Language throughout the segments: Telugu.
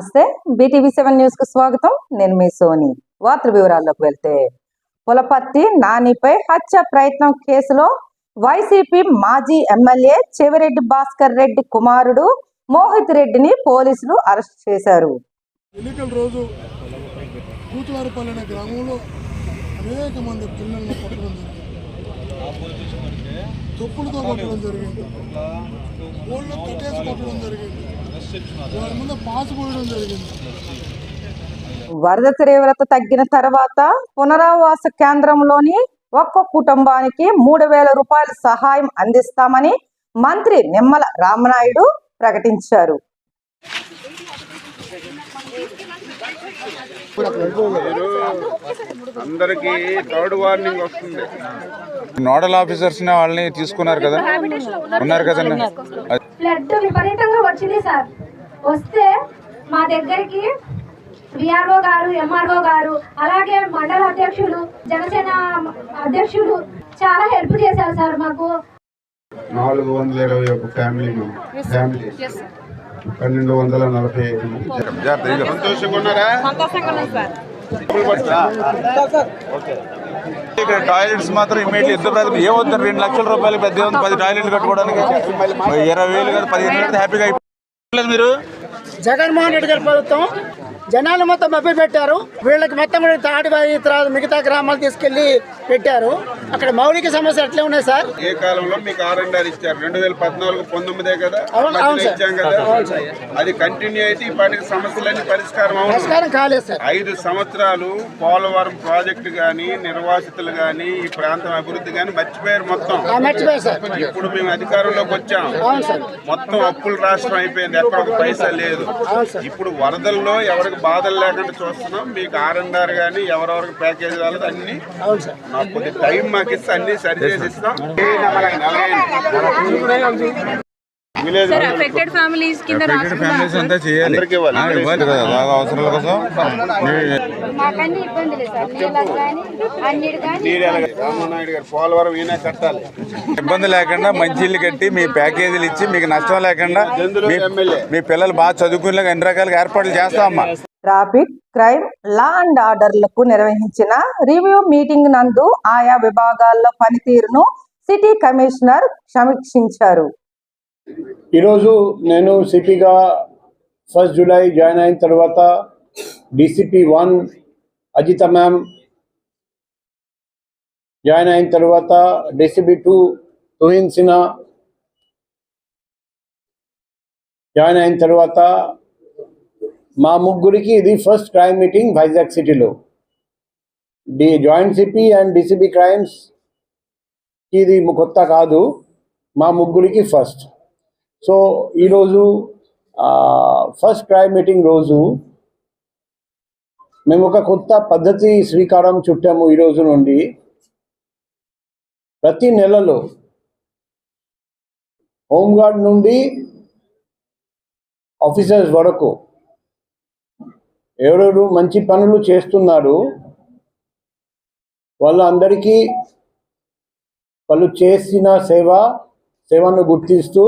నమస్తే. బీటీవీ సెవెన్ న్యూస్కు స్వాగతం. నేను మీ సోని. వార్త వివరాల్లోకి వెళ్తే పులపర్తి నానిపై హత్య ప్రయత్నం కేసులో వైసీపీ మాజీ ఎమ్మెల్యే చెవిరెడ్డి భాస్కర్ రెడ్డి కుమారుడు మోహిత్ రెడ్డిని పోలీసులు అరెస్ట్ చేశారు. ఎన్నికల రోజు కూతువారిపల్లి అనే గ్రామంలో అనేక మంది పిల్లలను కొట్టడం జరిగింది. తొప్పులతో కొట్టడం జరిగింది. ఓళ్ళు కట్టేసి కొట్టడం జరిగింది. వరద తీవ్రత తగ్గిన తర్వాత పునరావాస కేంద్రంలోని ఒక్క కుటుంబానికి మూడు వేల రూపాయల సహాయం అందిస్తామని మంత్రి నిమ్మల రామనాయుడు ప్రకటించారు. అందరికి థర్డ్ వార్నింగ్ వస్తుంది. నోడల్ ఆఫీసర్స్ వాళ్ళని తీసుకున్నారు కదా? ఉన్నారు కదండి. అది- ఫ్లడ్ విపరీతంగా వచ్చింది సార్. వస్తే మా దగ్గరికి విఆర్ఓ గారు ఎంఆర్ఓ గారు అలాగే మండల అధ్యక్షులు జనసేన అధ్యక్షులు చాలా హెల్ప్ చేశారు సార్ మాకు. నాలుగు వందల ఇరవై ఒక ఫ్యామిలీ ఫ్యామిలీ పన్నెండు వందల నలభై ఐదు ఇక్కడ టాయిలెట్స్ మాత్రం ఇమీడియట్ యుద్ధ ప్రాతిపదిక ఏమవుతుంది రెండు లక్షల రూపాయలు పెద్ద పది టాయిలెట్లు కట్టుకోవడానికి ఇరవై వేలు కాదు పదిహేను వేలు హ్యాపీగా అయిపోలేదు మీరు జగన్మోహన్ రెడ్డి గారి ప్రభుత్వం జనాలు మొత్తం మభ్య పెట్టారు వీళ్ళకి మొత్తం కూడా తాడిబాయి మిగతా గ్రామాలు తీసుకెళ్ళి పెట్టారు అక్కడ మౌలిక సమస్యలు ఎట్లా ఉన్నాయి సార్? ఏ కాలంలో మీకు ఆర్ అండ్ ఆర్ ఇచ్చారు? రెండు వేల పద్నాలుగు పంతొమ్మిదే కదా. ఇచ్చాం కదా. అది కంటిన్యూ అయితే ఇప్పటికి సమస్యలన్నీ పరిష్కారం పరిష్కారం కాలేదు సార్. ఐదు సంవత్సరాలు పోలవరం ప్రాజెక్టు గాని నిర్వాసితులు గాని ఈ ప్రాంతం అభివృద్ధి గాని మర్చిపోయారు మొత్తం. ఆ, మర్చిపోయారు సార్. ఇప్పుడు మేము అధికారంలోకి వచ్చాం. మొత్తం అప్పుల రాష్ట్రం అయిపోయింది. ఎక్కడ ఒక పైసా లేదు. ఇప్పుడు వరదల్లో ఎవరికి బాధలు లేకుండా చూస్తున్నాం. మీకు ఆర్ అండ్ ఆర్ కానీ ఎవరెవరికి ప్యాకేజ్ కాలేదు అన్ని. నాకు కొద్ది టైం మాకు ఇస్తే అన్ని సరి చేసి ఇస్తాం. విలేజ్ సార్ అఫెక్టెడ్ ఫ్యామిలీస్ కింద ఫ్యామిలీస్ అంతా చేయాలి. అందరికీ ఇవ్వాలి. ఆ, ఇవ్వాలి కదా అలాగా అవసరాల కోసం. మీ- మాకన్నీ ఇబ్బందులే సార్. నీళ్ళకి కానీ అన్నిటి కానీ నీళ్ళ రామనాయుడు గారు పోలవరం ఈయన కట్టాలి. ఇబ్బంది లేకుండా మంచి ఇల్లు కట్టి మీ ప్యాకేజీలు ఇచ్చి మీకు నష్టం లేకుండా మీ- పిల్లలు బాగా చదువుకునేలాగా అన్ని రకాలుగా ఏర్పాట్లు చేస్తామమ్మా. ట్రాఫిక్ క్రైమ్ లా అండ్ ఆర్డర్లకు నిర్వహించిన రివ్యూ మీటింగ్ నందు ఆయా విభాగాల్లో పనితీరును సిటీ కమిషనర్ సమీక్షించారు. ఈరోజు నేను సిటీగా ఫస్ట్ జూలై జాయిన్ అయిన తర్వాత DCP one Ajitha ma'am join అయిన తర్వాత DCP two Tuhin Sinha join అయిన తర్వాత మా ముగ్గురికి ఇది ఫస్ట్ క్రైమ్ మీటింగ్ వైజాగ్ సిటీలో D joint CP and DCP crimes ఇది కొత్త కాదు. మా ముగ్గురికి ఫస్ట్ సో ఈరోజు ఫస్ట్ క్రైమ్ మీటింగ్ రోజు మేము ఒక కొత్త పద్ధతి శ్రీకారం చుట్టాము ఈ రోజు నుండి. ప్రతి నెలలో హోంగార్డ్ నుండి ఆఫీసర్స్ వరకు ఎవరెవరు మంచి పనులు చేస్తున్నారు వాళ్ళందరికీ వాళ్ళు చేసిన సేవ సేవను గుర్తిస్తూ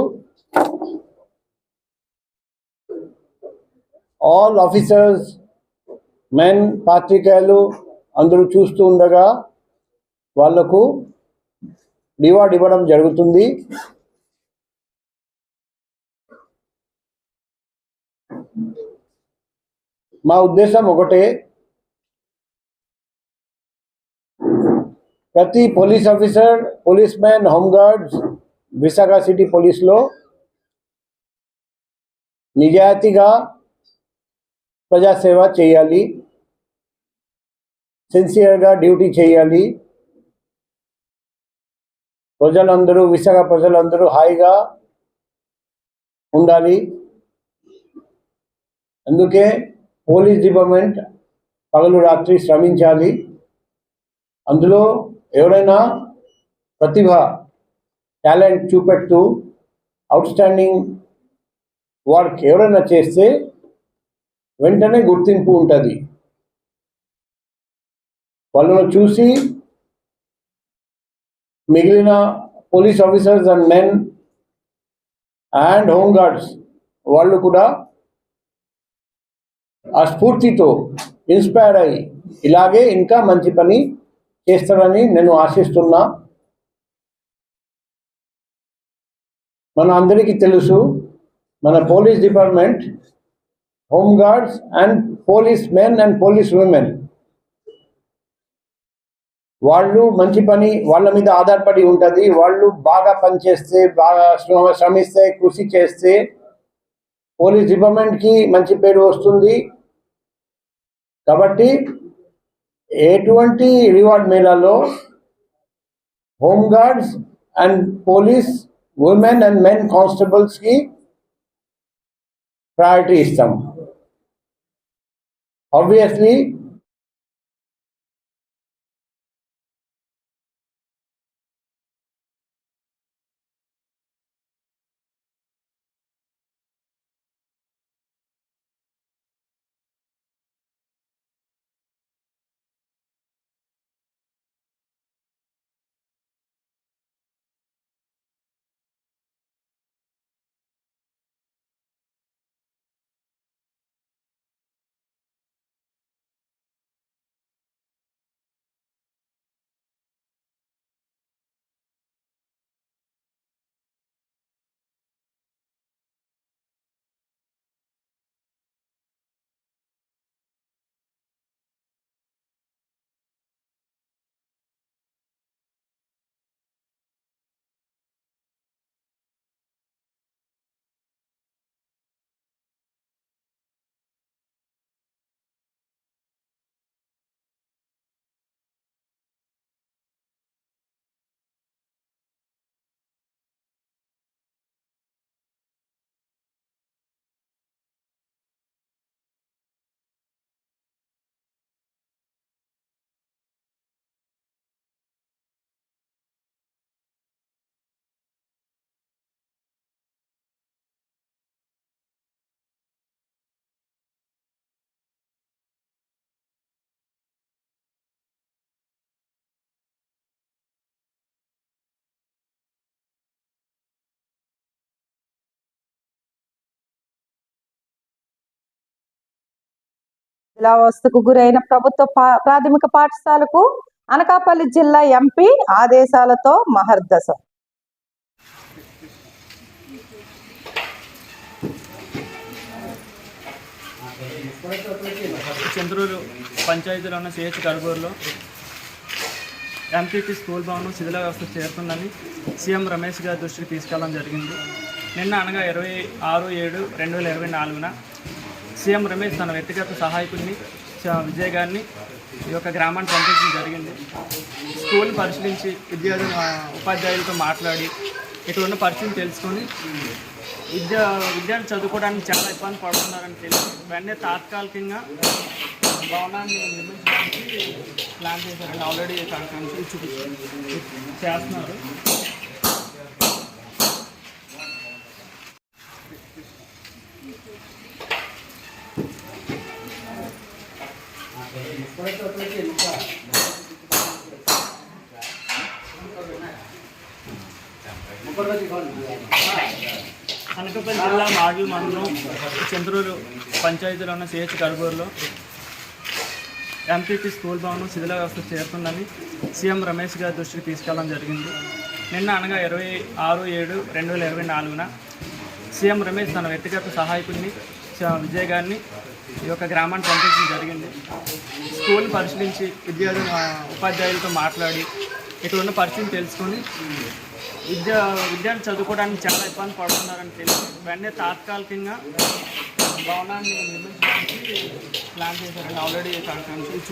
ఆల్ ఆఫీసర్స్ మెన్ పాత్రికేయులు అందరూ చూస్తూ ఉండగా వాళ్ళకు రివార్డ్ ఇవ్వడం జరుగుతుంది. మా ఉద్దేశం ఒకటే. ప్రతి police officer police man home guards Visakha city పోలీస్లో నిజాయితీగా ప్రజాసేవ చేయాలి. సిన్సియర్గా డ్యూటీ చేయాలి. ప్రజలందరూ విశాఖ ప్రజలందరూ హాయిగా ఉండాలి. అందుకే పోలీస్ డిపార్ట్మెంట్ పగలు రాత్రి శ్రమించాలి. అందులో ఎవరైనా ప్రతిభ టాలెంట్ చూపెడుతూ అవుట్స్టాండింగ్ వర్క్ ఎవరైనా చేస్తే వెంటనే గుర్తింపు ఉంటుంది. వాళ్ళను చూసి మిగిలిన police officers and men and home guards వాళ్ళు కూడా ఆ స్ఫూర్తితో ఇన్స్పైర్ అయ్యి ఇలాగే ఇంకా మంచి పని చేస్తారని నేను ఆశిస్తున్నా. మన అందరికీ తెలుసు మన police department home guards and police men and police women. వాళ్ళు మంచి పని వాళ్ళ మీద ఆధారపడి ఉంటుంది. వాళ్ళు బాగా పనిచేస్తే బాగా శ్రమిస్తే కృషి చేస్తే పోలీస్ డిపార్ట్మెంట్కి మంచి పేరు వస్తుంది. కాబట్టి ఎటువంటి reward మేళాలో home guards and police women and men కానిస్టేబుల్స్కి priority ఇస్తాం. ఆబ్వియస్లీ శిలావస్థకు గురైన ప్రభుత్వ పా- ప్రాథమిక పాఠశాలకు అనకాపల్లి జిల్లా ఎంపీ ఆదేశాలతో మహర్దశ చంద్రూరు పంచాయతీలో ఉన్న సిహెచ్ కడుగూరులో ఎంపీపీ స్కూల్ భవనం శిథిల వ్యవస్థ చేరుతుందని సీఎం రమేష్ గారి దృష్టికి తీసుకెళ్ళడం జరిగింది. నిన్న అనగా ఇరవై ఆరు ఏడు రెండు వేల ఇరవై నాలుగున సీఎం రమేష్ తన వ్యక్తిగత సహాయకుడిని చ- విజయ్ గారిని ఈ యొక్క గ్రామాన్ని పంపించడం జరిగింది. స్కూల్ని పరిశీలించి విద్యార్థులు ఉపాధ్యాయులతో మాట్లాడి ఇక్కడ ఉన్న పరిస్థితిని తెలుసుకొని విద్య విద్యార్థులు చదువుకోవడానికి చాలా ఇబ్బంది పడుతున్నారని తెలిసి వెంటనే తాత్కాలికంగా భవనాన్ని నిర్మించడానికి ప్లాన్ చేశారండి ఆల్రెడీ చూపి చేస్తున్నారు. అనకాపల్లి జిల్లా మాడల్ మండలం చంద్రూరు పంచాయతీలో ఉన్న సిహెచ్ కడుగూరులో ఎంపీపీ స్కూల్ భవనం శిథిల వ్యవస్థ చేరుతుందని సీఎం రమేష్ గారి దృష్టికి తీసుకెళ్ళడం జరిగింది. నిన్న అనగా ఇరవై ఆరు ఏడు రెండు వేల ఇరవై నాలుగున సీఎం రమేష్ తన వ్యక్తిగత సహాయకుడిని విజయ్ గారిని ఈ యొక్క గ్రామాన్ని పంపించడం జరిగింది. స్కూల్ పరిశీలించి విద్యార్థులు ఉపాధ్యాయులతో మాట్లాడి ఇక్కడ ఉన్న పరిస్థితిని తెలుసుకొని విద్య విద్యార్థులు చదువుకోవడానికి చాలా ఇబ్బంది పడుతున్నారని తెలిసి వెంటనే తాత్కాలికంగా భవనాన్ని నిర్మించడానికి ప్లాన్ చేశారండి. ఆల్రెడీ కన్స్ట్రక్షన్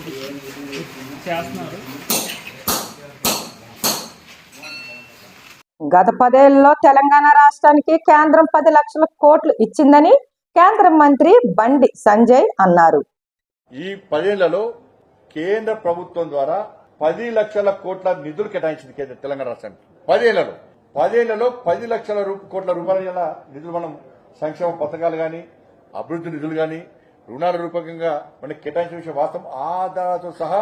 చేస్తున్నారు. గత పదేళ్ళలో తెలంగాణ రాష్ట్రానికి కేంద్రం పది లక్షల కోట్లు ఇచ్చిందని కేంద్ర మంత్రి బండి సంజయ్ అన్నారు. ఈ పదేళ్ళలో కేంద్ర ప్రభుత్వం ద్వారా పది లక్షల కోట్ల నిధులు కేటాయించింది కేంద్ర తెలంగాణ రాష్ట్రానికి. పదేళ్ళలో పదేళ్ళలో పది లక్షల కోట్ల రూపాయల నిధులు మనం సంక్షేమ పథకాలు కానీ అభివృద్ధి నిధులు కానీ రుణాల రూపకంగా మనకి కేటాయించిన విషయం వాస్తవం. ఆధారాలతో సహా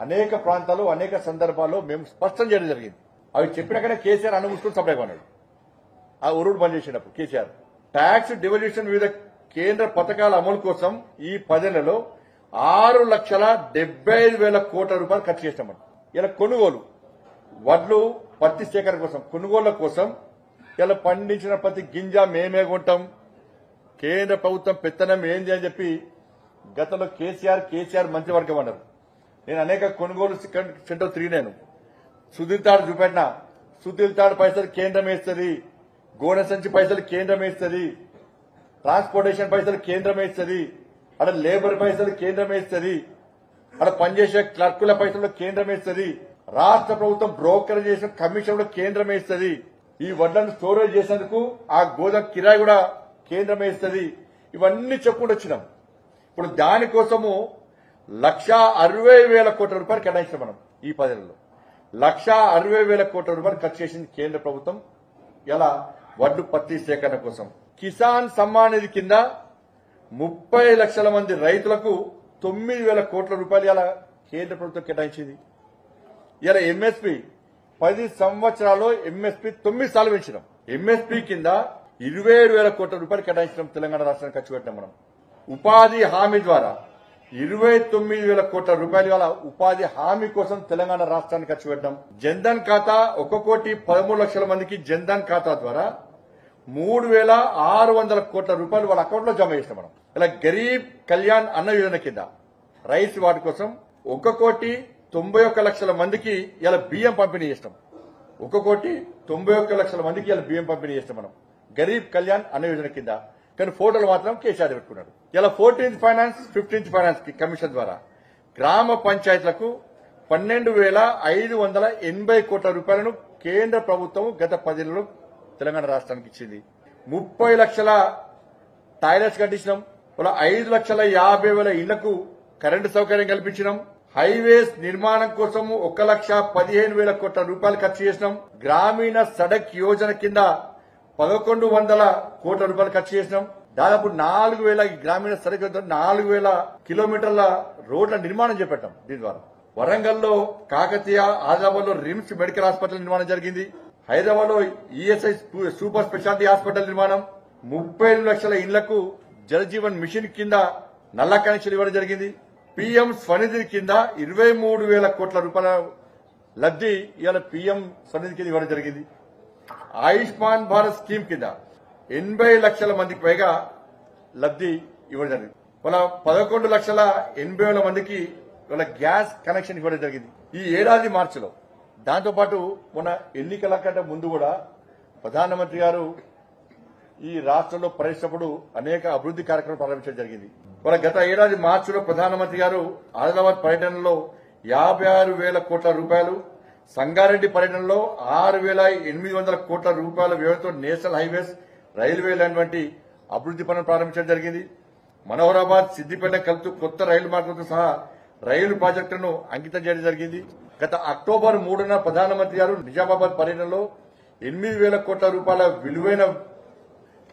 అనేక ప్రాంతాలు అనేక సందర్భాల్లో మేము స్పష్టం చేయడం జరిగింది. అవి చెప్పినాకనే కేసీఆర్ అనుమూసుకుని సప్లై కొన్నాడు ఆ ఉరుడు బంద్ చేసినప్పుడు కేసీఆర్. ట్యాక్స్ డివల్యూషన్ వివిధ కేంద్ర పథకాల అమలు కోసం ఈ పదేళ్ళలో ఆరు లక్షల డెబ్బై ఐదు వేల కోట్ల రూపాయలు ఖర్చు చేసినామని ఇలా కొనుగోలు వడ్లు పత్తి సేకరణ కోసం కొనుగోళ్ళ కోసం ఇలా పండించిన ప్రతి గింజ మేమే కొంటాం. కేంద్ర ప్రభుత్వం పెత్తనం ఏంది అని చెప్పి గతంలో కేసీఆర్ కేసీఆర్ మంత్రివర్గం అన్నారు. నేను అనేక కొనుగోలు సెంటర్ తిరిగినాను. సుధీర్ తాడు చూపెట్టిన సుధీర్ తాడు పైసలు కేంద్రం వేస్తుంది గోనె సంచి పైసలు కేంద్రం వేస్తుంది ట్రాన్స్పోర్టేషన్ పైసలు కేంద్రం వేస్తుంది అక్కడ లేబర్ పైసలు కేంద్రం వేస్తుంది అక్కడ పనిచేసే క్లర్కుల పైసలు కేంద్రం వేస్తుంది రాష్ట్ర ప్రభుత్వం బ్రోకర్ చేసిన కమిషన్లో కేంద్రం వేస్తుంది ఈ వడ్లను స్టోరేజ్ చేసేందుకు ఆ గోదాం కిరాయి కూడా కేంద్రం వేస్తుంది ఇవన్నీ చెప్పుకుంటూ వచ్చినాం. ఇప్పుడు దానికోసము లక్ష అరవై వేల కోట్ల రూపాయలు కేటాయించాం మనం ఈ పదేళ్ళలో. లక్ష అరవై వేల కోట్ల రూపాయలు ఖర్చు చేసింది కేంద్ర ప్రభుత్వం. ఎలా? వడ్డు పత్తి సేకరణ కోసం. కిసాన్ సమ్మాన్ నిధి కింద ముప్పై లక్షల మంది రైతులకు తొమ్మిది వేల కోట్ల రూపాయలు ఎలా కేంద్ర ప్రభుత్వం కేటాయించింది? ఇలా ఎంఎస్పి పది సంవత్సరాల్లో ఎంఎస్పి తొమ్మిది సార్లు పెంచినాం. ఎంఎస్పి కింద ఇరవై ఏడు వేల కోట్ల రూపాయలు కేటాయించడం తెలంగాణ రాష్ట్రానికి ఖర్చు పెట్టినాం మనం. ఉపాధి హామీ ద్వారా ఇరవై తొమ్మిది వేల కోట్ల రూపాయలు గల ఉపాధి హామీ కోసం తెలంగాణ రాష్ట్రానికి ఖర్చు పెట్టడం. జన్ధన్ ఖాతా ఒక కోటి పదమూడు లక్షల మందికి జన్ధన్ ఖాతా ద్వారా మూడు వేల ఆరు వందల కోట్ల రూపాయలు వాళ్ళ అకౌంట్లో జమ చేస్తాం మనం. ఇలా గరీబ్ కళ్యాణ్ అన్న యోజన కింద రైస్ వాటి కోసం ఒక కోటి తొంభై ఒక్క లక్షల మందికి ఇలా బియ్యం పంపిణీ చేస్తాం. ఒక కోటి తొంభై ఒక్క లక్షల మందికి ఇలా బియ్యం పంపిణీ చేస్తాం మనం. గరీబ్ కళ్యాణ్ అన్న యోజన కింద. కానీ ఫోటోలు మాత్రం కేసీఆర్ పెట్టుకున్నాడు. ఇలా fourteenth finance fifteenth finance commission ద్వారా. గ్రామ పంచాయతీలకు పన్నెండు వేల ఐదు వందల ఎనభై కోట్ల రూపాయలను కేంద్ర ప్రభుత్వం గత పదేళ్ళలో తెలంగాణ రాష్ట్రానికి ఇచ్చింది. ముప్పై లక్షల టాయిలెట్స్ కట్టించినాం. ఇలా ఐదు లక్షల యాభై వేల ఇళ్ళకు కరెంటు సౌకర్యం కల్పించినాం. హైవేస్ నిర్మాణం కోసం ఒక లక్ష పదిహేను వేల కోట్ల రూపాయలు ఖర్చు చేసినాం. గ్రామీణ సడక్ యోజన కింద పదకొండు వందల కోట్ల రూపాయలు ఖర్చు చేసినాం. దాదాపు నాలుగు వేల ఈ గ్రామీణ సడక్ యోజన నాలుగు వేల కిలోమీటర్ల రోడ్ల నిర్మాణం చేపట్టాం దీని ద్వారా. వరంగల్లో కాకతీయ ఆదిలాబాద్లో రిమ్స్ మెడికల్ హాస్పిటల్ నిర్మాణం జరిగింది. హైదరాబాద్లో ఈఎస్ఐ సూపర్ స్పెషాలిటీ హాస్పిటల్ నిర్మాణం. ముప్పై లక్షల ఇళ్ళకు జలజీవన్ మిషన్ కింద నల్ల కనెక్షన్ ఇవ్వడం జరిగింది. పీఎం స్వనిధి కింద ఇరవై మూడు వేల కోట్ల రూపాయల లబ్ధి ఇవాళ పీఎం స్వనిధి కింద ఇవ్వడం జరిగింది. ఆయుష్మాన్ భారత్ స్కీమ్ కింద ఎనభై లక్షల మందికి పైగా లబ్ధి ఇవ్వడం జరిగింది. వాళ్ళ పదకొండు లక్షల ఎనభై వేల మందికి వాళ్ళ గ్యాస్ కనెక్షన్ ఇవ్వడం జరిగింది. ఈ ఏడాది మార్చిలో దాంతోపాటు మొన్న ఎన్నికల కంటే ముందు కూడా ప్రధానమంత్రి గారు ఈ రాష్ట్రంలో పర్యటించినప్పుడు అనేక అభివృద్ధి కార్యక్రమాలు ప్రారంభించడం జరిగింది. మన గత ఏడాది మార్చిలో ప్రధానమంత్రి గారు ఆదిలాబాద్ పర్యటనలో యాభై ఆరు వేల కోట్ల రూపాయలు సంగారెడ్డి పర్యటనలో ఆరు వేల ఎనిమిది వందల కోట్ల రూపాయల వ్యయంతో నేషనల్ హైవేస్ రైల్వే లైన్ వంటి అభివృద్ధి పనులు ప్రారంభించడం జరిగింది. మనోహరాబాద్ సిద్దిపేట కలుపుతూ కొత్త రైలు మార్గంతో సహా రైలు ప్రాజెక్టును అంకితం చేయడం జరిగింది. గత అక్టోబర్ మూడున ప్రధానమంత్రి గారు నిజామాబాద్ పర్యటనలో ఎనిమిది వేల కోట్ల రూపాయల విలువైన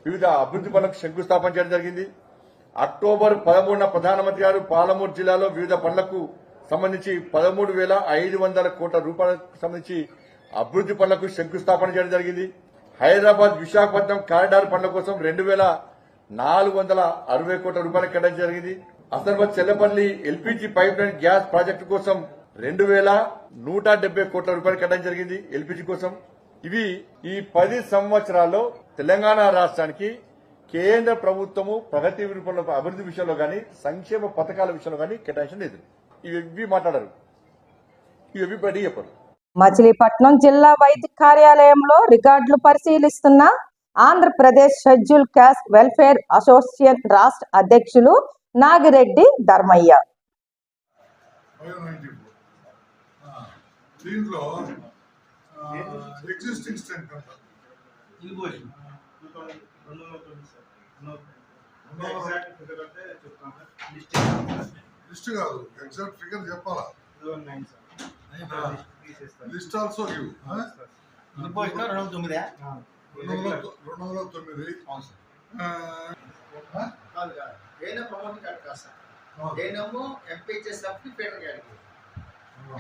వివిధ అభివృద్ధి పనులకు శంకుస్థాపన చేయడం జరిగింది. అక్టోబర్ పదమూడున ప్రధానమంత్రి గారు పాలమూరు జిల్లాలో వివిధ పనులకు సంబంధించి పదమూడు వేల ఐదు వందల కోట్ల రూపాయలకు సంబంధించి అభివృద్ధి పనులకు శంకుస్థాపన చేయడం జరిగింది. హైదరాబాద్ విశాఖపట్నం కారిడార్ పనుల కోసం రెండు వేల నాలుగు వందల అరవై కోట్ల రూపాయలు కేటాయించడం జరిగింది. Asarbad Chellapalli LPG pipeline gas project కోసం రెండు వేల నూట డెబ్బై కోట్ల రూపాయలు కేటాయించడం జరిగింది. ఎల్పీజీ కోసం ఇవి ఈ పది సంవత్సరాల్లో తెలంగాణ రాష్ట్రానికి కేంద్ర ప్రభుత్వము ప్రగతి రూపంలో అభివృద్ధి విషయంలో గాని సంక్షేమ పథకాల విషయంలో గాని కేటాయించడం లేదు. ఇవి ఇవి మాట్లాడారు. ఇవి బయట చెప్పరు. మచిలీపట్నం జిల్లా వైద్య కార్యాలయంలో రికార్డులు పరిశీలిస్తున్న Andhra Pradesh schedule caste welfare association రాష్ట్ర అధ్యక్షులు నాగిరెడ్డి ధర్మయ్య. దీంట్లో ఎగ్జిస్టింగ్ స్ట్రెంత్ అంట లిస్ట్ కాదు. ఎగ్జాక్ట్ ఫిగర్ చెప్పాలా? లిస్ట్ ఆల్సో గివ్ రెండు వందల రెండు వందల తొమ్మిది. కాదు కాదు. ఏనా కాదు సార్. పేటర్ కేటగిరీ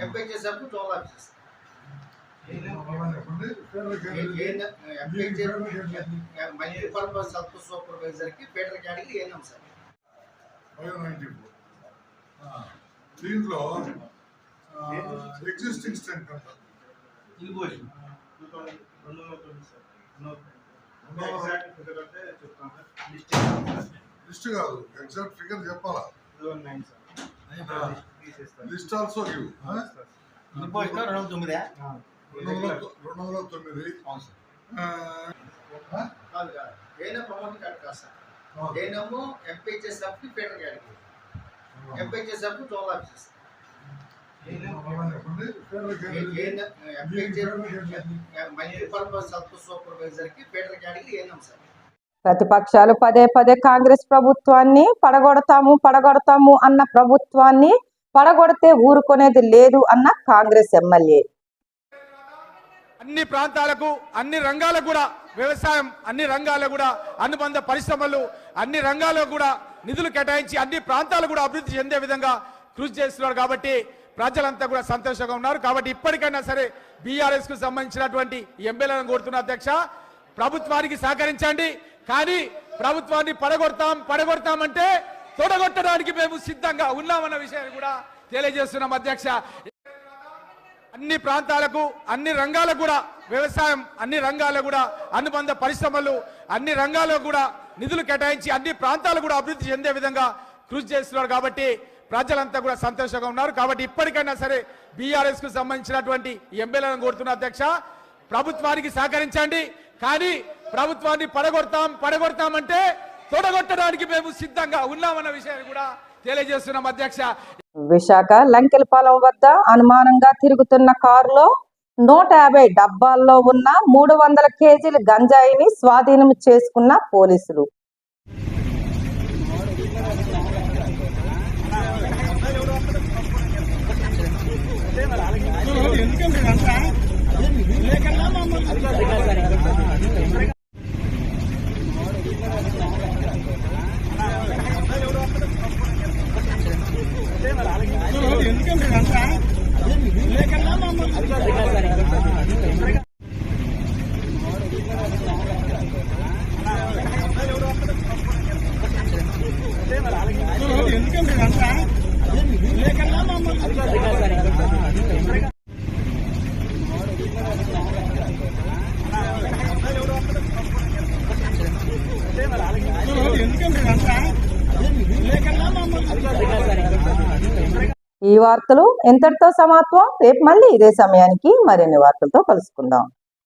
ఎంపీహెచ్ఎస్ అప్కి twelve offices multipurpose sub సూపర్వైజర్కి federal category Yanam sir five ninety four దీంట్లో ఎగ్జిస్టింగ్ స్ట్రెంత్ ఎంత లిస్ట్ కాదు. ఎగ్జాక్ట్ ఫిగర్ చెప్పాలా? లిస్ట్ ఆల్సో గివ్ రెండు వందల తొమ్మిది? కాదు కాదు. ఏనా ప్రమోషన్ కాదు sir. Federal category sub offices ప్రతిపక్షాలు పదే పదే కాంగ్రెస్ ప్రభుత్వాన్ని పడగొడతాము పడగొడతాము అన్న ప్రభుత్వాన్ని పడగొడితే ఊరుకునేది లేదు అన్న కాంగ్రెస్ ఎమ్మెల్యే. అన్ని ప్రాంతాలకు అన్ని రంగాలకు కూడా వ్యవసాయం అన్ని రంగాలకు కూడా అనుబంధ పరిశ్రమలు అన్ని రంగాలకు కూడా నిధులు కేటాయించి అన్ని ప్రాంతాలు కూడా అభివృద్ధి చెందే విధంగా కృషి చేస్తున్నారు కాబట్టి ప్రజలంతా కూడా సంతోషంగా ఉన్నారు. కాబట్టి ఇప్పటికైనా సరే బీఆర్ఎస్కు సంబంధించినటువంటి ఎమ్మెల్యేలను కోరుతున్న అధ్యక్ష ప్రభుత్వానికి సహకరించండి. కానీ ప్రభుత్వాన్ని పడగొడతాం పడగొడతామంటే తొడగొట్టడానికి మేము సిద్ధంగా ఉన్నామన్న విషయాన్ని కూడా తెలియజేస్తున్నాం అధ్యక్ష. అన్ని ప్రాంతాలకు అన్ని రంగాలకు కూడా వ్యవసాయం అన్ని రంగాలకు కూడా అనుబంధ పరిశ్రమలు అన్ని రంగాలకు కూడా నిధులు కేటాయించి అన్ని ప్రాంతాలు కూడా అభివృద్ధి చెందే విధంగా కృషి చేస్తున్నారు కాబట్టి ప్రజలంతా కూడా సంతోషంగా ఉన్నారు. కాబట్టి ఇప్పటికైనా సరే బీఆర్ఎస్కు సంబంధించినటువంటి ఎమ్మెల్యేలను కోరుతున్న అధ్యక్ష ప్రభుత్వానికి సహకరించండి. కానీ ప్రభుత్వాన్ని పడగొడతాం పడగొడతామంటే తొడగొట్టడానికి మేము సిద్ధంగా ఉన్నామన్న విషయాన్ని కూడా తెలియజేస్తున్నాం అధ్యక్ష. విశాఖ లంకెలపాలెం వద్ద అనుమానంగా తిరుగుతున్న కారులో నూట యాభై డబ్బాల్లో ఉన్న మూడు వందల కేజీల గంజాయిని స్వాధీనం చేసుకున్న పోలీసులు. 更備が。ఈ వార్తలు ఎంతటితో సమాత్వం రేపు మళ్ళీ ఇదే సమయానికి మరిన్ని వార్తలతో కలుసుకుందాం.